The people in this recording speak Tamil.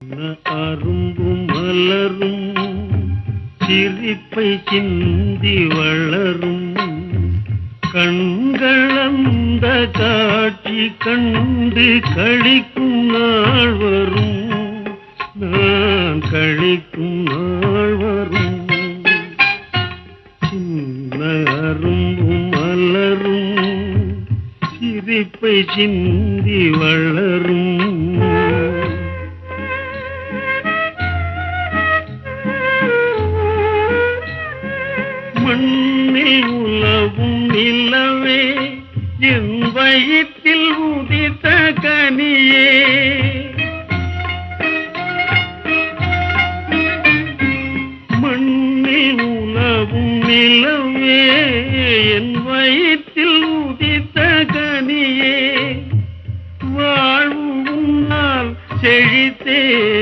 அரும்பும் மலரும் சிரிப்பை சிந்தி வளரும். கண்கள் அந்த காட்சி கண்டு கழிக்கும் நாள் வரும். நான் கழிக்கும் நாள் வரும். சின்ன அரும்பும் மலரும் சிரிப்பை சிந்தி வளரும். மண்ணில் உலவும் நிலவே என் வயிற்றில் உதித்த கனியே. மண்ணில் உலவும் நிலவே என் வயிற்றில் உதித்த கனியே. வாழ்வும் செழித்தே.